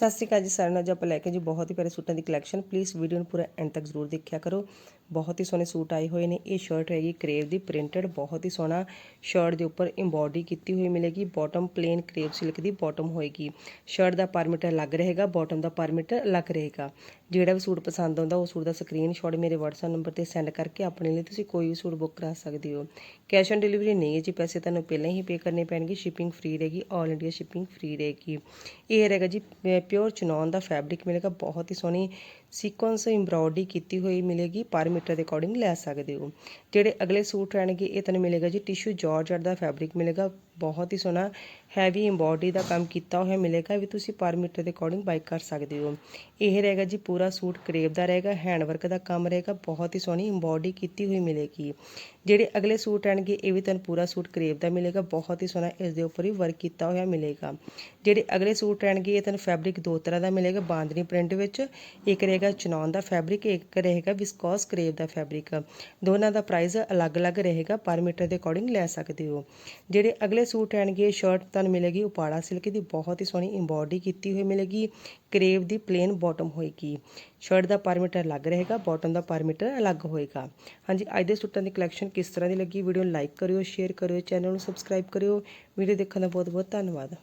ਸਤਿ ਸ਼੍ਰੀ ਅਕਾਲ ਜੀ ਸਾਰਿਆਂ ਨੂੰ। ਅੱਜ ਆਪਾਂ ਲੈ ਕੇ ਜੀ ਬਹੁਤ ਹੀ ਪਿਆਰੇ ਸੂਟਾਂ ਦੀ ਕਲੈਕਸ਼ਨ ਪਲੀਜ਼ ਵੀਡੀਓ ਨੂੰ ਪੂਰਾ ਐਂਡ ਤੱਕ ਜ਼ਰੂਰ ਦੇਖਿਆ ਕਰੋ। ਬਹੁਤ ਹੀ ਸੋਹਣੇ ਸੂਟ ਆਏ ਹੋਏ ਨੇ। ਇਹ ਸ਼ਰਟ ਹੈਗੀ ਕਰੇਵ ਦੀ ਪ੍ਰਿੰਟਡ ਬਹੁਤ ਹੀ ਸੋਹਣਾ ਸ਼ਰਟ ਦੇ ਉੱਪਰ ਐਮਬੋਡੀ ਕੀਤੀ ਹੋਈ ਮਿਲੇਗੀ। ਬਾਟਮ ਪਲੇਨ ਕਰੇਵ ਸਿਲਕ ਦੀ ਬਾਟਮ ਹੋਏਗੀ। ਸ਼ਰਟ ਦਾ ਪਰ ਮੀਟਰ ਅਲੱਗ ਰਹੇਗਾ ਬਾਟਮ ਦਾ ਪਰ ਮੀਟਰ ਅਲੱਗ ਰਹੇਗਾ। ਜਿਹੜਾ ਵੀ ਸੂਟ ਪਸੰਦ ਆਉਂਦਾ, ਉਹ ਸੂਟ ਦਾ ਸਕਰੀਨਸ਼ਾਟ ਮੇਰੇ WhatsApp ਨੰਬਰ ਤੇ ਸੈਂਡ ਕਰਕੇ ਆਪਣੇ ਲਈ ਤੁਸੀਂ ਕੋਈ ਵੀ ਸੂਟ ਬੁੱਕ ਕਰਾ ਸਕਦੇ ਹੋ। ਕੈਸ਼ ਔਨ ਡਿਲੀਵਰੀ ਨਹੀਂ ਹੈ ਜੀ, ਪੈਸੇ ਤੁਹਾਨੂੰ ਪਹਿਲਾਂ ਹੀ ਪੇ ਕਰਨੇ ਪੈਣਗੇ। ਸ਼ਿਪਿੰਗ ਫ੍ਰੀ ਰਹੇਗੀ ਆਲ ਇੰਡੀਆ ਸ਼ਿਪਿੰਗ ਫ੍ਰੀ ਰਹੇਗੀ। ਇਹ ਰਹੇਗਾ ਜੀ ਪਿਓਰ ਚਨੌਨ ਦਾ ਫੈਬਰਿਕ ਮਿਲੇਗਾ ਬਹੁਤ ਹੀ ਸੋਹਣੀ ਸੀਕੁਐਂਸ ਐਮਬ੍ਰੋਇਡਰੀ ਕੀਤੀ ਹੋਈ ਮਿਲੇਗੀ ਪਰ ਮੀਟਰ ਦੇ ਅਕੋਰਡਿੰਗ ਲੈ ਸਕਦੇ ਹੋ। ਜਿਹੜੇ ਅਗਲੇ ਸੂਟ ਰਹਿਣਗੇ, ਇਹ ਤੁਹਾਨੂੰ ਮਿਲੇਗਾ ਜੀ ਟਿਸ਼ੂ ਜਾਰਜਟ ਦਾ ਫੈਬਰਿਕ ਮਿਲੇਗਾ। ਬਹੁਤ ਹੀ ਸੋਹਣਾ ਹੈਵੀ ਐਮਬੋਡੀ ਦਾ ਕੰਮ ਕੀਤਾ ਹੋਇਆ ਮਿਲੇਗਾ ਵੀ ਤੁਸੀਂ ਪਰ ਮੀਟਰ ਦੇ ਅਕੋਰਡਿੰਗ ਬਾਈ ਕਰ ਸਕਦੇ ਹੋ। ਇਹ ਰਹੇਗਾ ਜੀ ਪੂਰਾ ਸੂਟ ਕਰੇਬ ਦਾ ਰਹੇਗਾ ਹੈਂਡ ਵਰਕ ਦਾ ਕੰਮ ਰਹੇਗਾ, ਬਹੁਤ ਹੀ ਸੋਹਣੀ ਐਮਬੋਡੀ ਕੀਤੀ ਹੋਈ ਮਿਲੇਗੀ। ਜਿਹੜੇ ਅਗਲੇ ਸੂਟ ਰਹਿਣਗੇ, ਇਹ ਵੀ ਤੁਹਾਨੂੰ ਪੂਰਾ ਸੂਟ ਕਰੇਬ ਦਾ ਮਿਲੇਗਾ, ਬਹੁਤ ਹੀ ਸੋਹਣਾ ਇਸ ਦੇ ਉੱਪਰ ਹੀ ਵਰਕ ਕੀਤਾ ਹੋਇਆ ਮਿਲੇਗਾ। ਜਿਹੜੇ ਅਗਲੇ ਸੂਟ ਰਹਿਣਗੇ, ਇਹ ਤੁਹਾਨੂੰ ਫੈਬਰਿਕ ਦੋ ਤਰ੍ਹਾਂ ਦਾ ਮਿਲੇਗਾ, ਬਾਂਦਨੀ ਪ੍ਰਿੰਟ ਵਿੱਚ, ਇੱਕ ਰਹੇਗਾ ਚਨੌਨ ਦਾ ਫੈਬਰਿਕ ਇੱਕ ਰਹੇਗਾ ਵਿਸਕੋਸ ਕਰੇਵ ਦਾ ਫੈਬਰਿਕ ਦੋਨਾਂ ਦਾ ਪ੍ਰਾਈਸ ਅਲੱਗ-ਅਲੱਗ ਰਹੇਗਾ, ਪਰ ਮੀਟਰ ਦੇ ਅਕੋਰਡਿੰਗ ਲੈ ਸਕਦੇ ਹੋ। ਜਿਹੜੇ ਅਗਲੇ ਸੂਟ ਰਹਿਣਗੇ ਸ਼ਰਟ ਤੁਹਾਨੂੰ ਮਿਲੇਗੀ, ਉਪਾੜਾ ਸਿਲਕ ਦੀ ਬਹੁਤ ਹੀ ਸੋਹਣੀ ਐਮਬੋਡੀ ਕੀਤੀ ਹੋਈ ਮਿਲੇਗੀ ਕਰੇਵ ਦੀ ਪਲੇਨ ਬਾਟਮ ਹੋਏਗੀ। ਸ਼ਰਟ ਦਾ ਪਰ ਮੀਟਰ ਅਲੱਗ ਰਹੇਗਾ ਬਾਟਮ ਦਾ ਪਰ ਮੀਟਰ ਅਲੱਗ ਹੋਏਗਾ। ਹਾਂਜੀ, ਅੱਜ ਦੇ ਸੂਟਾਂ ਦੀ ਕਲੈਕਸ਼ਨ ਕਿਸ ਤਰ੍ਹਾਂ ਦੀ ਲੱਗੀ? ਵੀਡੀਓ ਨੂੰ ਲਾਈਕ ਕਰਿਓ ਸ਼ੇਅਰ ਕਰਿਓ ਚੈਨਲ ਨੂੰ ਸਬਸਕ੍ਰਾਈਬ ਕਰਿਓ। ਵੀਡੀਓ ਦੇਖਣ ਦਾ ਬਹੁਤ ਬਹੁਤ ਧੰਨਵਾਦ।